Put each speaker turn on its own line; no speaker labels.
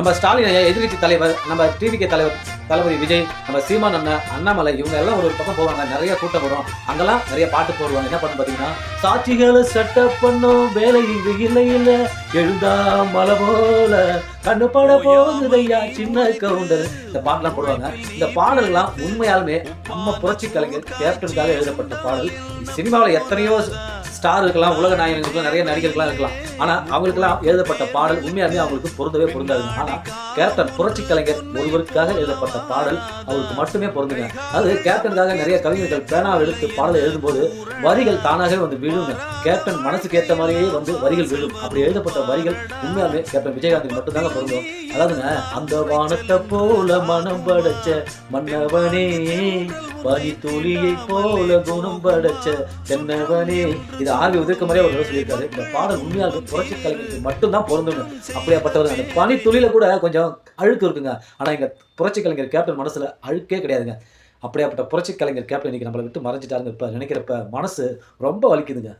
நம்ம ஸ்டாலின் ஐயா எதிர்கட்சி தலைவர் நம்ம டிவிகே தலைவர் தளபதி விஜய் நம்ம சீமான் அண்ணன் அண்ணாமலை இவங்க எல்லாம் ஒரு பக்கம் போவாங்க. நிறைய கூட்டம் வரும். அங்கெல்லாம் நிறைய பாட்டு போடுவாங்க. என்ன பண்ணு பார்த்தீங்கன்னா சாட்சிகளை செட்டப் பண்ணும் வேலை இங்கு இல்லை இல்லை. எழுந்தா மலை போல. கண்ணு பட போகுதையா சின்ன கவுண்டர். இந்த பாட்டெல்லாம் போடுவாங்க. இந்த பாடல்கள்லாம் உண்மையாலுமே நம்ம புரட்சி கலைஞர் கேப்டனுக்காக எழுதப்பட்ட பாடல். சினிமாவில் எத்தனையோ ஸ்டார் இருக்கலாம் உலக நாயகர்கள் இருக்கலாம் நிறைய நடிகர்கள்லாம் இருக்கலாம். ஆனா அவங்களுக்கெல்லாம் எழுதப்பட்ட பாடல் உண்மையாகவே அவங்களுக்கு பொருந்தவே பொருந்தாது. ஆனா கேப்டன் புரட்சி கலைஞர் ஒருவருக்காக எழுதப்பட்ட பாடல் அவருக்கு மட்டுமே பொருந்துங்க. அது கேப்டனுக்காக நிறைய கவிஞர்கள் பேனாவை எடுத்து பாடலை எழுதும்போது வரிகள் தானாகவே வந்து விழுங்க. கேப்டன் மனசுக்கு ஏற்ற மாதிரியே வந்து வரிகள் விழும். அப்படி எழுதப்பட்ட வரிகள் உண்மையாகவே கேப்டன் விஜயகாந்த் மட்டும்தாங்க பொருந்தும். அதாவதுங்க அந்த வானத்தை போல மனம் படைச்ச மன்னவனே பனி துளியை போல குணம் படைச்ச தென்னவனே. இது ஆவி உதிர்க்க மாதிரியே ஒரு சொல்லியிருக்காரு. இந்த பாடல் உண்மையாக புரட்சி கலைஞருக்கு மட்டும்தான் பொருந்தணும் அப்படியாப்பட்டவர். அந்த பனி துளியில கூட கொஞ்சம் அழுக்கு இருக்குங்க. ஆனால் எங்கள் புரட்சி கலைஞர் கேப்டன் மனசில் அழுக்கே கிடையாதுங்க. அப்படியாப்பட்ட புரட்சி கலைஞர் கேப்டன் இன்னைக்கு நம்மளை விட்டு மறைஞ்சிட்டாருங்க. இப்போ நினைக்கிறப்ப மனசு ரொம்ப வலிக்குதுங்க.